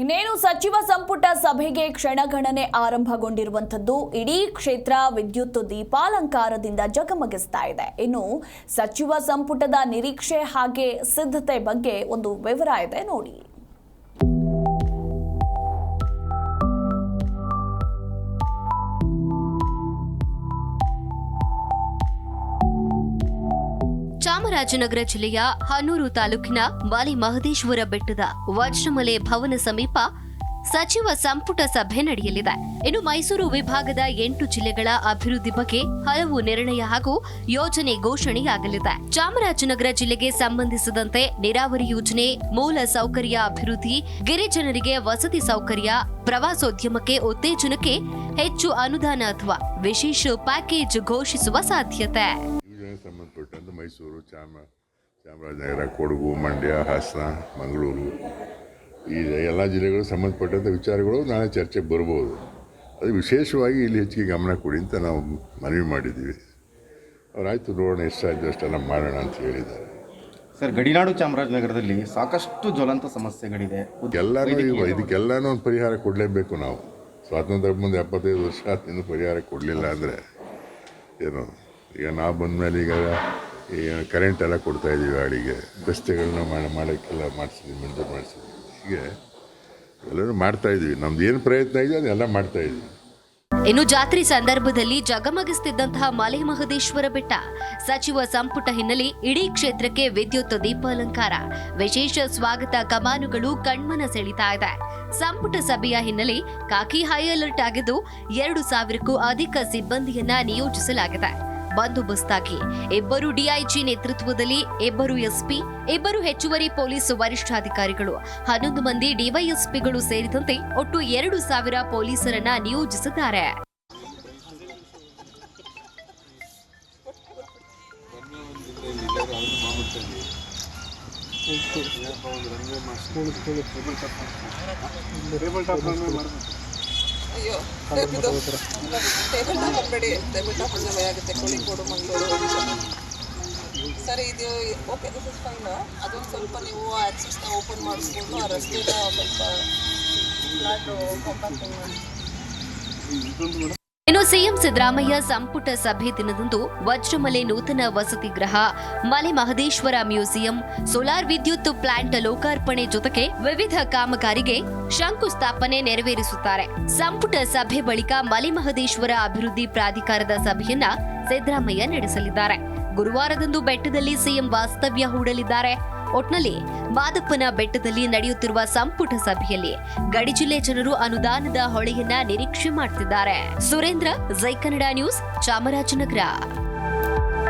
ಇನ್ನೇನು ಸಚಿವ ಸಂಪುಟ ಸಭೆಗೆ ಕ್ಷಣಗಣನೆ ಆರಂಭಗೊಂಡಿರುವಂಥದ್ದು, ಇಡೀ ಕ್ಷೇತ್ರ ವಿದ್ಯುತ್ ದೀಪಾಲಂಕಾರದಿಂದ ಜಗಮಗಿಸ್ತಾ ಇದೆ. ಇನ್ನು ಸಚಿವ ಸಂಪುಟದ ನಿರೀಕ್ಷೆ ಹಾಗೆ ಸಿದ್ಧತೆ ಬಗ್ಗೆ ಒಂದು ವಿವರ ಇದೆ, ನೋಡಿ. ಚಾಮರಾಜನಗರ ಜಿಲ್ಲೆಯ ಹನೂರು ತಾಲೂಕಿನ ಮಾಲಿ ಮಹದೇಶ್ವರ ಬೆಟ್ಟದ ವಜ್ರಮಲೆ ಭವನ ಸಮೀಪ ಸಚಿವ ಸಂಪುಟ ಸಭೆ ನಡೆಯಲಿದೆ. ಇನ್ನು ಮೈಸೂರು ವಿಭಾಗದ ಎಂಟು ಜಿಲ್ಲೆಗಳ ಅಭಿವೃದ್ಧಿ ಬಗ್ಗೆ ಹಲವು ನಿರ್ಣಯ ಹಾಗೂ ಯೋಜನೆ ಘೋಷಣೆಯಾಗಲಿದೆ. ಚಾಮರಾಜನಗರ ಜಿಲ್ಲೆಗೆ ಸಂಬಂಧಿಸಿದಂತೆ ನೀರಾವರಿ ಯೋಜನೆ, ಮೂಲ ಸೌಕರ್ಯ ಅಭಿವೃದ್ಧಿ ಗಿರಿಜನರಿಗೆ ವಸತಿ ಸೌಕರ್ಯ, ಪ್ರವಾಸೋದ್ಯಮಕ್ಕೆ ಉತ್ತೇಜನಕ್ಕೆ ಹೆಚ್ಚು ಅನುದಾನ ಅಥವಾ ವಿಶೇಷ ಪ್ಯಾಕೇಜ್ ಘೋಷಿಸುವ ಸಾಧ್ಯತೆ. ಮೈಸೂರು ಚಾಮ ಚಾಮರಾಜನಗರ ಕೊಡಗು ಮಂಡ್ಯ ಹಾಸನ ಮಂಗಳೂರು. ಈ ಎಲ್ಲ ಜಿಲ್ಲೆಗಳು ಸಂಬಂಧಪಟ್ಟಂಥ ವಿಚಾರಗಳು ನಾಳೆ ಚರ್ಚೆಗೆ ಬರ್ಬೋದು. ಅದು ವಿಶೇಷವಾಗಿ ಇಲ್ಲಿ ಹೆಚ್ಚಿಗೆ ಗಮನ ಕೊಡಿ ಅಂತ ನಾವು ಮನವಿ ಮಾಡಿದ್ದೀವಿ. ಅವರಾಯಿತು ನೋಡೋಣ ಎಷ್ಟಾಯ್ತು ಅಷ್ಟೆಲ್ಲ ಮಾಡೋಣ ಅಂತ ಹೇಳಿದ್ದಾರೆ. ಸರ್ ಗಡಿನಾಡು ಚಾಮರಾಜನಗರದಲ್ಲಿ ಸಾಕಷ್ಟು ಜ್ವಲಂತ ಸಮಸ್ಯೆಗಳಿದೆ. ಎಲ್ಲರೂ ಇದಕ್ಕೆಲ್ಲನೂ ಒಂದು ಪರಿಹಾರ ಕೊಡಲೇಬೇಕು ನಾವು. ಸ್ವಾತಂತ್ರ್ಯ ಮುಂದೆ ಎಪ್ಪತ್ತೈದು ವರ್ಷ ಇನ್ನೂ ಪರಿಹಾರ ಕೊಡಲಿಲ್ಲ ಅಂದರೆ ಏನು? ಈಗ ನಾವು ಬಂದಮೇಲೆ ಈಗ ಈ ಕರೆಂಟ್ ಎಲ್ಲ ಕೊಡ್ತಾ ಇದ್ದೀವಿ ಗಾಡಿಗೆ ರಸ್ತೆಗಳನ್ನ ಮಾಡಿ ಮಾಡೋಕ್ಕೆಲ್ಲ ಮಾಡಿಸಿದ್ವಿ ಮೆಂಟೇನ್ ಮಾಡಿಸಿದ್ವಿ. ಹೀಗೆ ಎಲ್ಲರೂ ಮಾಡ್ತಾ ಇದ್ವಿ ನಮ್ದು ಏನು ಪ್ರಯತ್ನ ಇದೆಯೋ ಅದೆಲ್ಲ ಮಾಡ್ತಾ ಇದ್ವಿ ಇನ್ನು ಜಾತ್ರೆ ಸಂದರ್ಭದಲ್ಲಿ ಜಗಮಗಿಸುತ್ತಿದ್ದಂತಹ ಮಲೆ ಮಹದೇಶ್ವರ ಬೆಟ್ಟ. ಸಚಿವ ಸಂಪುಟ ಹಿನ್ನೆಲೆ ಇಡೀ ಕ್ಷೇತ್ರಕ್ಕೆ ವಿದ್ಯುತ್ ದೀಪಾಲಂಕಾರ. ವಿಶೇಷ ಸ್ವಾಗತ ಕಮಾನುಗಳು ಕಣ್ಮನ ಸೆಳೀತಾ ಇದೆ. ಸಂಪುಟ ಸಭೆಯ ಹಿನ್ನೆಲೆ ಕಾಕಿ ಹೈ ಅಲರ್ಟ್ ಆಗಿದ್ದು ಎರಡು ಸಾವಿರಕ್ಕೂ ಅಧಿಕ ಸಿಬ್ಬಂದಿಯನ್ನ ನಿಯೋಜಿಸಲಾಗಿದೆ. ಬಂದೋಬಸ್ತಾಗಿ. ಇಬ್ಬರು ಡಿಐಜಿ ನೇತೃತ್ವದಲ್ಲಿ ಇಬ್ಬರು ಎಸ್ಪಿ ಇಬ್ಬರು ಹೆಚ್ಚುವರಿ ಪೊಲೀಸ್ ವರಿಷ್ಠಾಧಿಕಾರಿಗಳು. ಹನ್ನೊಂದು ಮಂದಿ ಡಿವೈಎಸ್ಪಿಗಳು ಸೇರಿದಂತೆ ಒಟ್ಟು ಎರಡು ಸಾವಿರ ಪೊಲೀಸರನ್ನ ನಿಯೋಜಿಸಿದ್ದಾರೆ. ಅಯ್ಯೋ ಇದು ಟೇಬಲ್ ಟಾಪ್ ಹಾಕ್ಬೇಡಿ ಟೇಬಲ್ ಟಾಪ್ ಅಂದರೆ ಭಯ ಆಗುತ್ತೆ ಕೋಳಿಕೋಡು ಮಂಗಳೂರು ಸರಿ ಇದು ಓಕೆ ದಿಸ್ ಇಸ್ ಫೈನ್ ಅದೊಂದು ಸ್ವಲ್ಪ ನೀವು ಆಕ್ಸೆಸ್ನ ಓಪನ್ ಮಾಡಿಸ್ಕೊಂಡು ಆ ರಸ್ತೆನ ಸ್ವಲ್ಪ ಫ್ಲಾಟು ಕಾಂಪ್ಯಾಕ್ಟಿಂಗ್ ಮಾಡಿ. ಸಿಎಂ ಸಿದ್ದರಾಮಯ್ಯ ಸಂಪುಟ ಸಭೆ ದಿನದಂದು ವಜ್ರಮಲೆ ನೂತನ ವಸತಿ ಗೃಹ, ಮಲೆ ಮಹದೇಶ್ವರ ಮ್ಯೂಸಿಯಂ, ಸೋಲಾರ್ ವಿದ್ಯುತ್ ಪ್ಲಾಂಟ್ ಲೋಕಾರ್ಪಣೆ ಜೊತೆಗೆ ವಿವಿಧ ಕಾಮಗಾರಿಗೆ ಶಂಕುಸ್ಥಾಪನೆ ನೆರವೇರಿಸುತ್ತಾರೆ. ಸಂಪುಟ ಸಭೆ ಬಳಿಕ ಮಲೆ ಮಹದೇಶ್ವರ ಅಭಿವೃದ್ಧಿ ಪ್ರಾಧಿಕಾರದ ಸಭೆಯನ್ನ ಸಿದ್ದರಾಮಯ್ಯ ನಡೆಸಲಿದ್ದಾರೆ. ಗುರುವಾರದಂದು ಬೆಟ್ಟದಲ್ಲಿ ಸಿಎಂ ವಾಸ್ತವ್ಯ ಹೂಡಲಿದ್ದಾರೆ. ಒಟ್ನಲ್ಲಿ ಮಾದಪ್ಪನ ಬೆಟ್ಟದಲ್ಲಿ ನಡೆಯುತ್ತಿರುವ ಸಂಪುಟ ಸಭೆಯಲ್ಲಿ ಗಡಿ ಜಿಲ್ಲೆ ಜನರು ಅನುದಾನದ ಹೊಳೆಯನ್ನ ನಿರೀಕ್ಷೆ ಮಾಡ್ತಿದ್ದಾರೆ. ಸುರೇಂದ್ರ, ಜೈ ಕನ್ನಡ ನ್ಯೂಸ್, ಚಾಮರಾಜನಗರ.